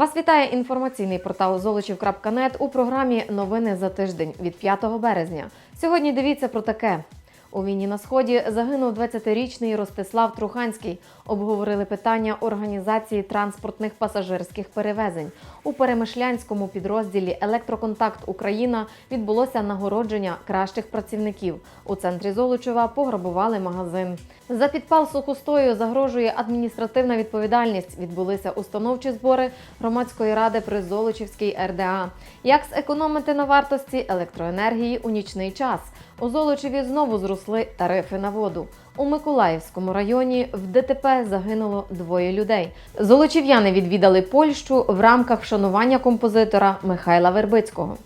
Вас вітає інформаційний портал Золочів.нет у програмі Новини за тиждень від 5 березня. Сьогодні дивіться про таке. У війні на сході загинув 20-річний Ростислав Труханський. Обговорили питання організації транспортних пасажирських перевезень. У перемишлянському підрозділі Електроконтакт Україна відбулося нагородження кращих працівників. У центрі Золочева пограбували магазин. За підпал сухостою загрожує адміністративна відповідальність. Відбулися установчі збори громадської ради при Золочівській РДА. Як зекономити на вартості електроенергії у нічний час? У Золочеві знову зросли тарифи на воду. У Миколаївському районі в ДТП загинуло двоє людей. Золочів'яни відвідали Польщу в рамках вшанування композитора Михайла Вербицького.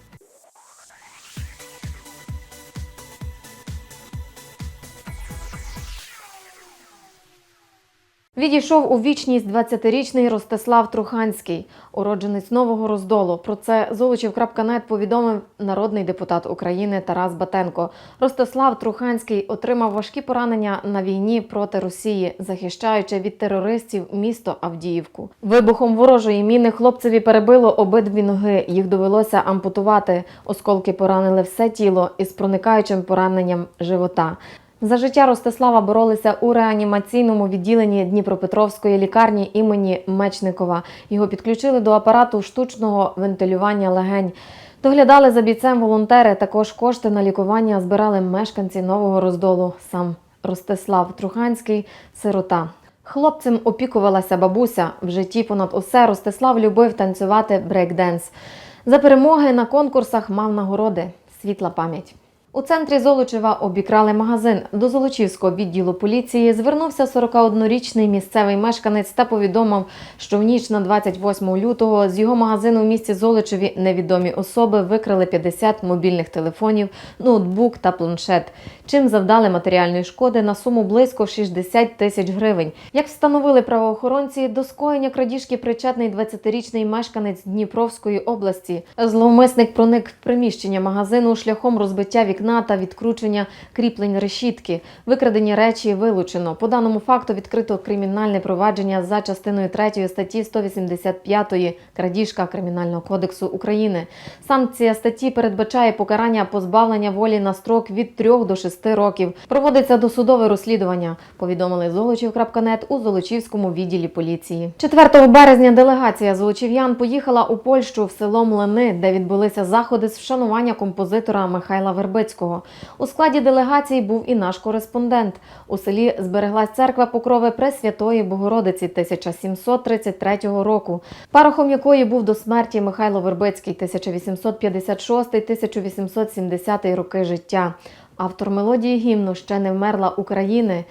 Відійшов у вічність 20-річний Ростислав Труханський, уродженець нового роздолу. Про це Золочів.нет повідомив народний депутат України Тарас Батенко. Ростислав Труханський отримав важкі поранення на війні проти Росії, захищаючи від терористів місто Авдіївку. Вибухом ворожої міни хлопцеві перебило обидві ноги. Їх довелося ампутувати. Осколки поранили все тіло із проникаючим пораненням живота. За життя Ростислава боролися у реанімаційному відділенні Дніпропетровської лікарні імені Мечникова. Його підключили до апарату штучного вентилювання легень. Доглядали за бійцем волонтери. Також кошти на лікування збирали мешканці нового роздолу. Сам Ростислав Труханський сирота. Хлопцем опікувалася бабуся. В житті понад усе Ростислав любив танцювати брейкденс. За перемоги на конкурсах мав нагороди. Світла пам'ять. У центрі Золочева обікрали магазин. До Золочівського відділу поліції звернувся 41-річний місцевий мешканець та повідомив, що в ніч на 28 лютого з його магазину в місті Золочеві невідомі особи викрали 50 мобільних телефонів, ноутбук та планшет, чим завдали матеріальної шкоди на суму близько 60 тисяч гривень. Як встановили правоохоронці, до скоєння крадіжки причетний 20-річний мешканець Дніпровської області. Зловмисник проник в приміщення магазину шляхом розбиття вікна та відкручення кріплень решітки. Викрадені речі вилучено. По даному факту відкрито кримінальне провадження за частиною 3 статті 185 крадіжка Кримінального кодексу України. Санкція статті передбачає покарання позбавлення волі на строк від 3 до 6 років. Проводиться досудове розслідування. Повідомили Золочів.нет у Золочівському відділі поліції. 4 березня делегація золочів'ян поїхала у Польщу в село Млини, де відбулися заходи з вшанування композитора Михайла Вербицького. У складі делегації був і наш кореспондент. У селі збереглась церква Покрови Пресвятої Богородиці 1733 року, парохом якої був до смерті Михайло Вербицький 1856-1870 роки життя. Автор мелодії гімну ще не вмерла України.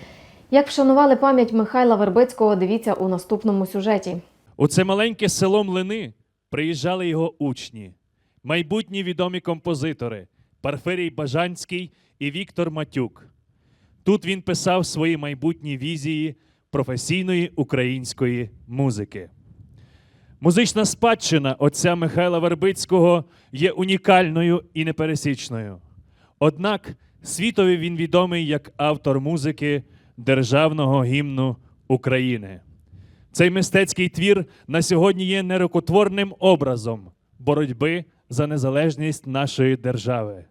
Як вшанували пам'ять Михайла Вербицького, дивіться у наступному сюжеті. У це маленьке село Млини приїжджали його учні, майбутні відомі композитори Парфирій Бажанський і Віктор Матюк. Тут він писав свої майбутні візії професійної української музики. Музична спадщина отця Михайла Вербицького є унікальною і непересічною. Однак світові він відомий як автор музики Державного гімну України. Цей мистецький твір на сьогодні є нерукотворним образом боротьби за незалежність нашої держави.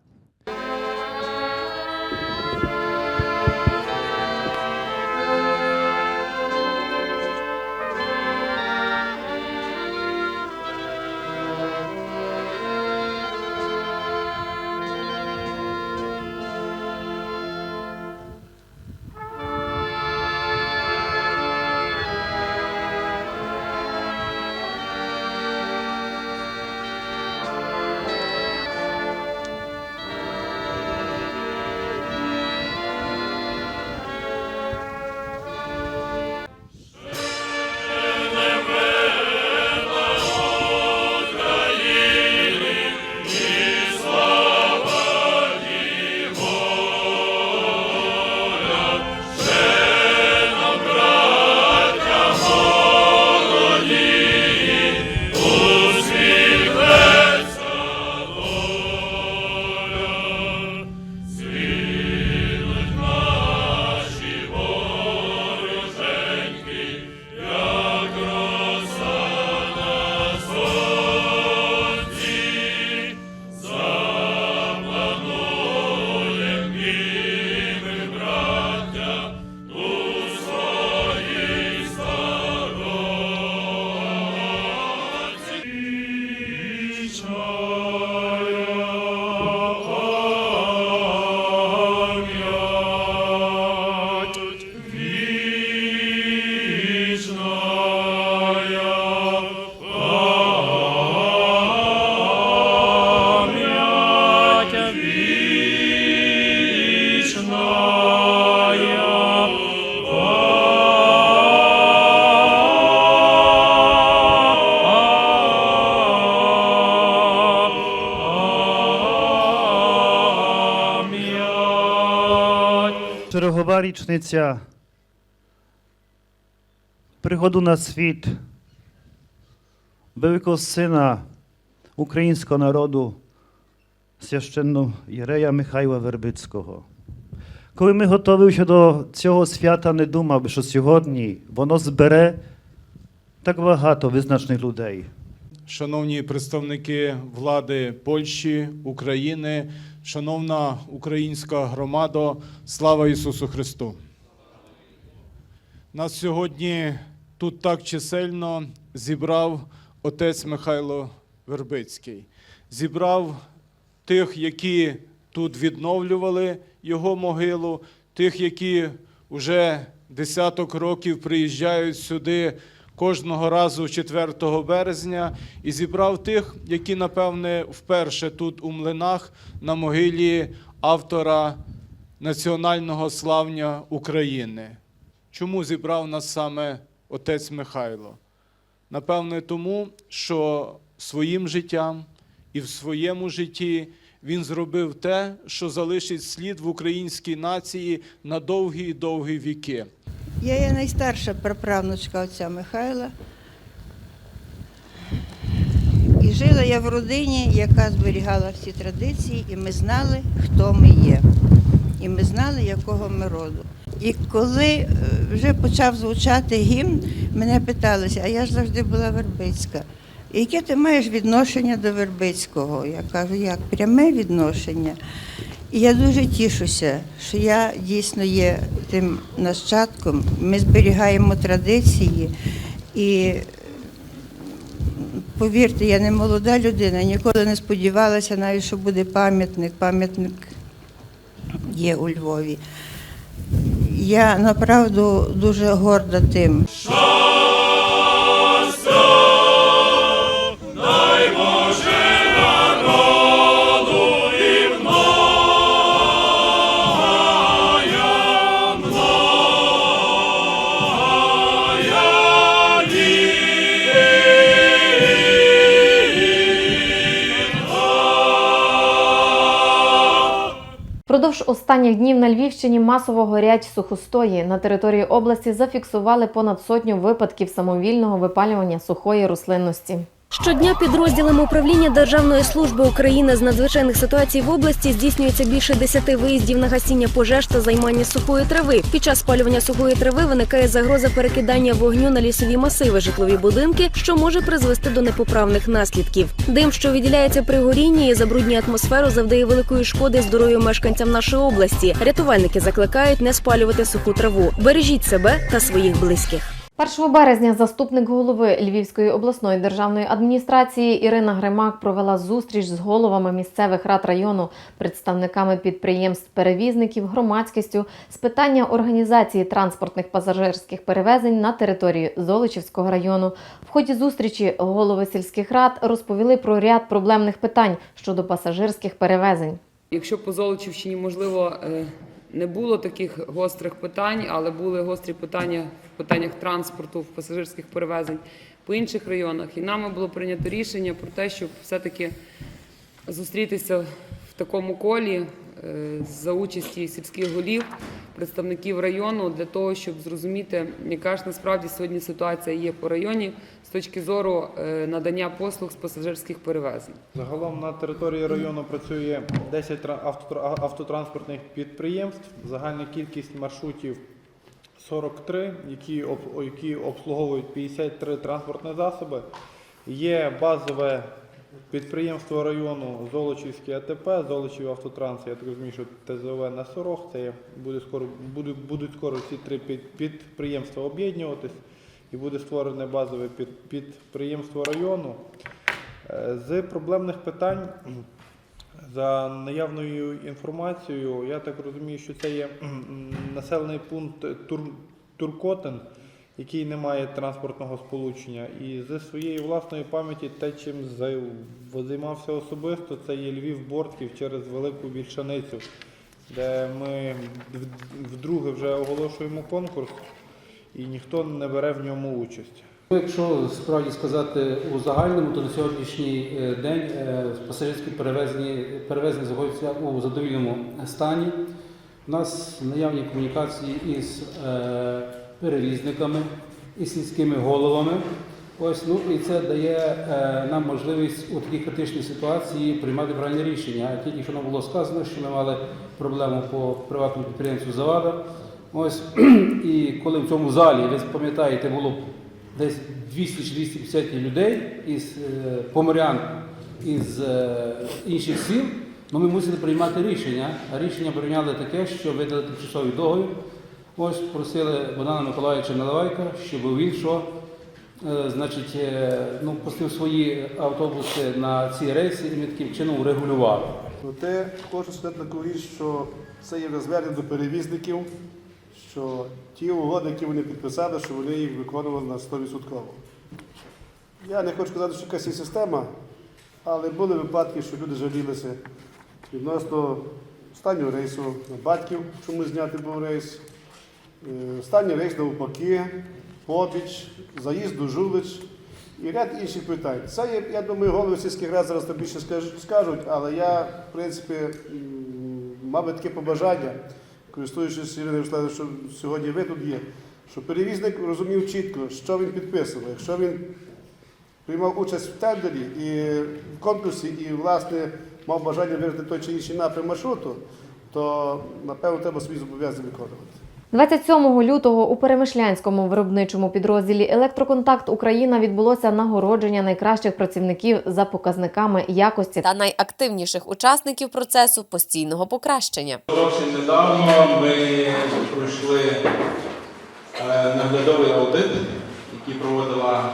Чергова річниця приходу на світ великого сина українського народу, священного Єрея Михайла Вербицького. Коли ми готувалися до цього свята, не думав, що сьогодні воно збере так багато визначних людей. Шановні представники влади Польщі, України, шановна українська громада, слава Ісусу Христу! Нас сьогодні тут так чисельно зібрав отець Михайло Вербицький. Зібрав тих, які тут відновлювали його могилу, тих, які вже десяток років приїжджають сюди кожного разу 4 березня, і зібрав тих, які, напевне, вперше тут у млинах на могилі автора національного славня України. Чому зібрав нас саме отець Михайло? Напевне, тому, що своїм життям і в своєму житті він зробив те, що залишить слід в українській нації на довгі і довгі віки. Я є найстарша праправнучка отця Михайла. І жила я в родині, яка зберігала всі традиції, і ми знали, хто ми є. І ми знали, якого ми роду. І коли е, вже почав звучати гімн, мене питалися, а я ж завжди була Вербицька. Яке ти маєш відношення до Вербицького? Я кажу, як пряме відношення. Я дуже тішуся, що я дійсно є тим нащадком. Ми зберігаємо традиції. І повірте, я не молода людина, ніколи не сподівалася навіть, що буде пам'ятник. Пам'ятник є у Львові. Я направду дуже горда тим. Продовж останніх днів на Львівщині масово горять сухостої. На території області зафіксували понад сотню випадків самовільного випалювання сухої рослинності. Щодня підрозділами управління Державної служби України з надзвичайних ситуацій в області здійснюється більше десяти виїздів на гасіння пожеж та займання сухої трави. Під час спалювання сухої трави виникає загроза перекидання вогню на лісові масиви, житлові будинки, що може призвести до непоправних наслідків. Дим, що відділяється при горінні і забруднює атмосферу, завдає великої шкоди здоров'ю мешканцям нашої області. Рятувальники закликають не спалювати суху траву. Бережіть себе та своїх близьких. 1 березня заступник голови Львівської обласної державної адміністрації Ірина Гримак провела зустріч з головами місцевих рад району, представниками підприємств, перевізників, громадськістю з питання організації транспортних пасажирських перевезень на території Золочівського району. В ході зустрічі голови сільських рад розповіли про ряд проблемних питань щодо пасажирських перевезень. Якщо по Золочівщині, можливо, е, не було таких гострих питань, але були гострі питання в питаннях транспорту, в пасажирських перевезень по інших районах. І нами було прийнято рішення про те, щоб все-таки зустрітися в такому колі е, за участі сільських голів, представників району, для того, щоб зрозуміти, яка ж насправді сьогодні ситуація є по районі точки зору е, надання послуг з пасажирських перевезень. Загалом на території району працює 10 тра- автотранспортних підприємств. Загальна кількість маршрутів 43, які, які обслуговують 53 транспортні засоби. Є базове підприємство району Золочівське АТП, Золочів Автотранс. Я так розумію, що ТЗОВ на Сорох. Це буде скоро, будуть, будуть скоро ці три під- підприємства об'єднуватись і буде створене базове під- підприємство району. Е, З проблемних питань, за наявною інформацією, я так розумію, що це є населений пункт Тур, Туркотин, який не має транспортного сполучення. І зі своєї власної пам'яті те, чим зай- займався особисто, це є Львів Бортків через Велику Вільшаницю, де ми вдруге вже оголошуємо конкурс, і ніхто не бере в ньому участь. Ну, Якщо справді сказати у загальному, то на сьогоднішній е, день е, пасажирські перевезення, перевезення знаходяться у задовільному стані. У нас наявні комунікації із е, перевізниками, із сільськими головами. Ось, ну, і це дає нам можливість у такій критичній ситуації приймати правильні рішення. Тільки що нам було сказано, що ми мали проблему по приватному підприємству Завада. Ось, і коли в цьому залі, ви пам'ятаєте, було десь 200-250 людей із е, поморян із е, інших сіл, ну, ми мусили приймати рішення. А рішення прийняли таке, що видали тимчасовий договір. Ось просили Богдана Миколаївича Наливайка, щоб він що, е, значить, ну, пустив свої автобуси на ці рейси і ми таким чином урегулювали. Проте хочу сказати таку річ, що це є звернення до перевізників, що ті угоди, які вони підписали, що вони їх виконували на 100%. Я не хочу сказати, що якась є система, але були випадки, що люди жалілися відносно останнього рейсу на батьків, чому зняти був рейс, е, останній рейс навпаки, побіч, заїзд до жулич і ряд інших питань. Це є, я думаю, голови сільських рад зараз там більше скажуть, але я, в принципі, мав би таке побажання, користуючись Іриною Вячеславовною, що сьогодні ви тут є, що перевізник розумів чітко, що він підписував. Якщо він приймав участь в тендері і в конкурсі, і, власне, мав бажання вибрати той чи інший напрям маршруту, то, напевно, треба свої зобов'язання виконувати. 27 лютого у Перемишлянському виробничому підрозділі Електроконтакт Україна відбулося нагородження найкращих працівників за показниками якості та найактивніших учасників процесу постійного покращення. Зовсім недавно ми пройшли е, наглядовий аудит, який проводила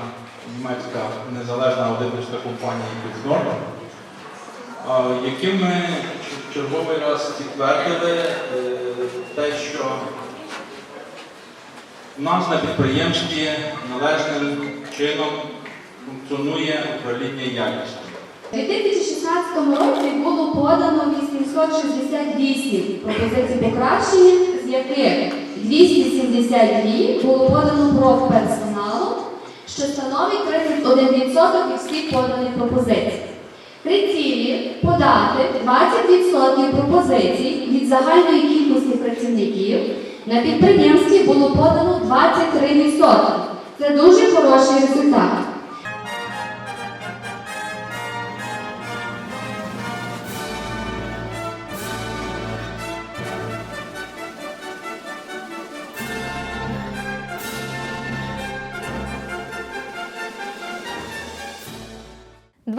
німецька незалежна аудиторська компанія Бікснор, яким ми черговий раз підтвердили е, те, що нас на підприємстві належним чином функціонує управління якістю. У 2016 році було подано 868 пропозицій покращення, з яких 272 було подано профперсоналу, що становить 31% від всіх поданих пропозицій. При цілі подати 20% пропозицій від загальної кількості працівників на підприємстві було подано 23%. Це дуже хороший результат. –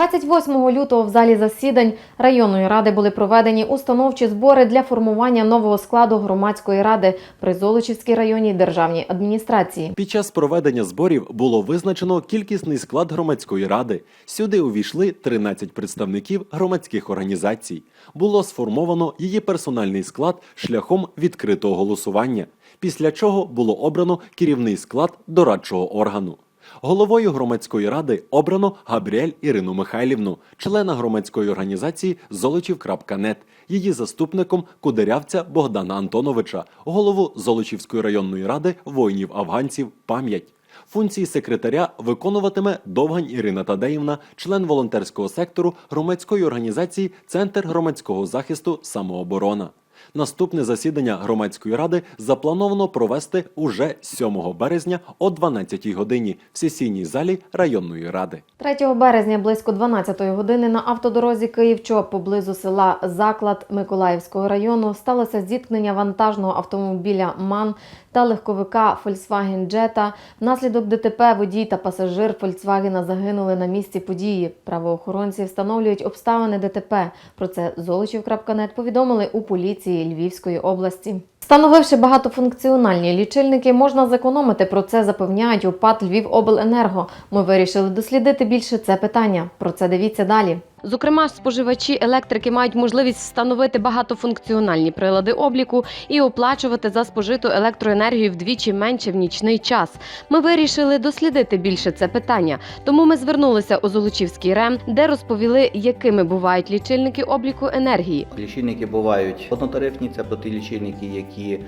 28 лютого в залі засідань районної ради були проведені установчі збори для формування нового складу громадської ради при Золочівській районній державній адміністрації. Під час проведення зборів було визначено кількісний склад громадської ради. Сюди увійшли 13 представників громадських організацій. Було сформовано її персональний склад шляхом відкритого голосування. Після чого було обрано керівний склад дорадчого органу. Головою громадської ради обрано Габріель Ірину Михайлівну, члена громадської організації Золочів.нет, її заступником Кударявця Богдана Антоновича, голову Золочівської районної ради воїнів-афганців Пам'ять. Функції секретаря виконуватиме Довгань Ірина Тадеївна, член волонтерського сектору громадської організації Центр громадського захисту самооборона. Наступне засідання громадської ради заплановано провести уже 7 березня о 12 годині в сесійній залі районної ради. 3 березня близько 12 години на автодорозі Київ-Чоп поблизу села Заклад Миколаївського району сталося зіткнення вантажного автомобіля МАН та легковика Volkswagen Jetta. Внаслідок ДТП водій та пасажир Volkswagen загинули на місці події. Правоохоронці встановлюють обставини ДТП. Про це Золочів.нет повідомили у поліції Львівської області. Встановивши багатофункціональні лічильники, можна зекономити. Про це запевняють у ПАД Львівобленерго. Ми вирішили дослідити більше це питання. Про це дивіться далі. Зокрема, споживачі електрики мають можливість встановити багатофункціональні прилади обліку і оплачувати за спожиту електроенергію вдвічі менше в нічний час. Ми вирішили дослідити більше це питання. Тому ми звернулися у Золочівський РЕМ, де розповіли, якими бувають лічильники обліку енергії. Лічильники бувають однотарифні, це ті лічильники, які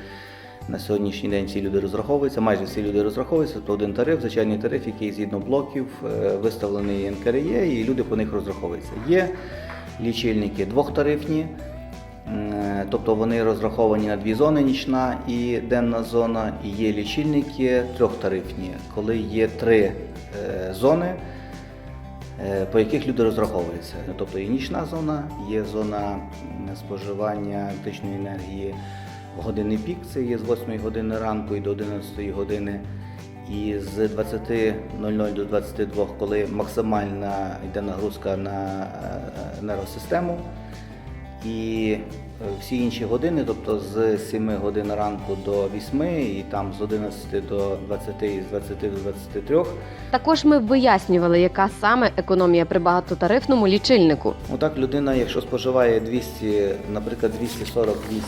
на сьогоднішній день всі люди розраховуються, майже всі люди розраховуються, то один тариф, звичайний тариф, який згідно блоків е, виставлений НКРЄ, і люди по них розраховуються. Є лічильники двохтарифні, Е, Тобто вони розраховані на дві зони нічна і денна зона, і є лічильники трьохтарифні, коли є три е, зони, по яких люди розраховуються. Тобто є нічна зона, є зона споживання електричної енергії в годинний пік, це є з 8 години ранку і до 11 години. І з 20.00 до 22, коли максимальна йде нагрузка на е, енергосистему. І е, всі інші години, тобто з 7 годин ранку до 8, і там з 11 до 20, і з 20 до 23. Також ми вияснювали, яка саме економія при багатотарифному лічильнику. Отак людина, якщо споживає 200, наприклад, 248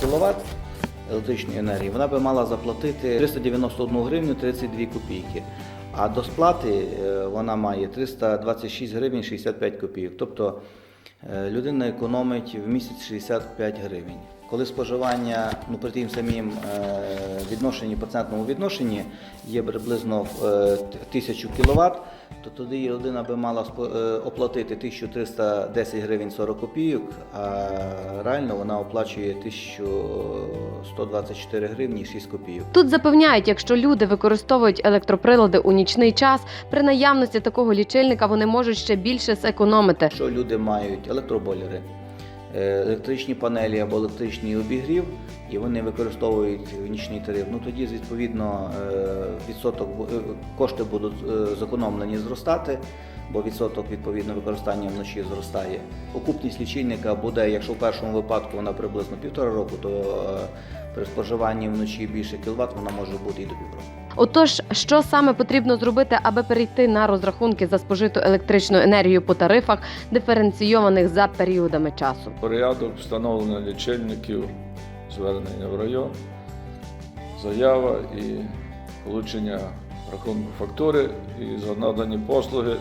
кВт електричної енергії, вона би мала заплатити 391 гривню 32 копійки. А до сплати е, вона має 326 гривень 65 копійок. Тобто е, людина економить в місяць 65 гривень. Коли споживання ну, при тим самім е, відношенні, процентному відношенні є приблизно е, 1000 кВт, то тоді людина би мала е, оплатити 1310 гривень 40 копійок, а реально вона оплачує 1124 гривні 6 копійок. Тут запевняють, якщо люди використовують електроприлади у нічний час, при наявності такого лічильника вони можуть ще більше зекономити. Що люди мають електробойлери, е, електричні панелі або електричний обігрів, і вони використовують нічний тариф, ну тоді відповідно е, відсоток е, кошти будуть е, зекономлені зростати, бо відсоток відповідно використання вночі зростає. Окупність лічильника буде, якщо в першому випадку вона приблизно півтора року, то е, при споживанні вночі більше кіловат вона може бути і до півроку. Отож, що саме потрібно зробити, аби перейти на розрахунки за спожиту електричну енергію по тарифах, диференційованих за періодами часу? Порядок встановлення лічильників, звернення в район, заява і получення рахунку фактури і за надані послуги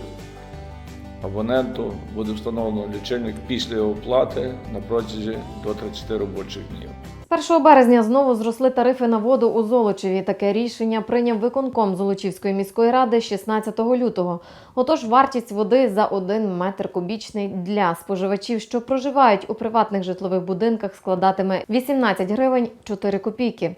абоненту буде встановлено лічильник після оплати на протязі до 30 робочих днів. З 1 березня знову зросли тарифи на воду у Золочеві. Таке рішення прийняв виконком Золочівської міської ради 16 лютого. Отож, вартість води за 1 метр кубічний для споживачів, що проживають у приватних житлових будинках, складатиме 18 гривень 4 копійки.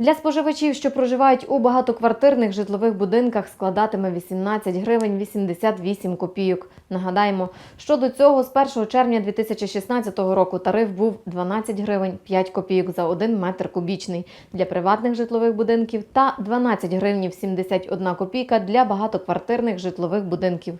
Для споживачів, що проживають у багатоквартирних житлових будинках, складатиме 18 гривень 88 копійок. Нагадаємо, що до цього з 1 червня 2016 року тариф був 12 гривень 5 копійок за 1 метр кубічний для приватних житлових будинків та 12 гривень 71 копійка для багатоквартирних житлових будинків.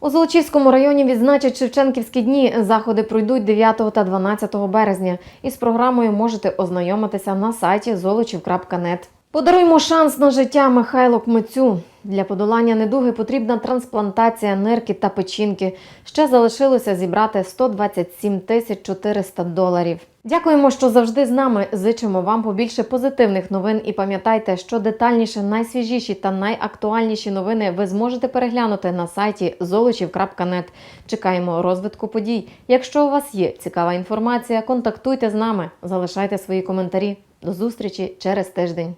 У Золочівському районі відзначать Шевченківські дні. Заходи пройдуть 9 та 12 березня. Із програмою можете ознайомитися на сайті золочів.нет. Подаруймо шанс на життя Михайлу Кмицю. Для подолання недуги потрібна трансплантація нирки та печінки. Ще залишилося зібрати 127 тисяч 400 доларів. Дякуємо, що завжди з нами. Зичимо вам побільше позитивних новин і пам'ятайте, що детальніше, найсвіжіші та найактуальніші новини ви зможете переглянути на сайті zolochiv.net. Чекаємо розвитку подій. Якщо у вас є цікава інформація, контактуйте з нами, залишайте свої коментарі. До зустрічі через тиждень.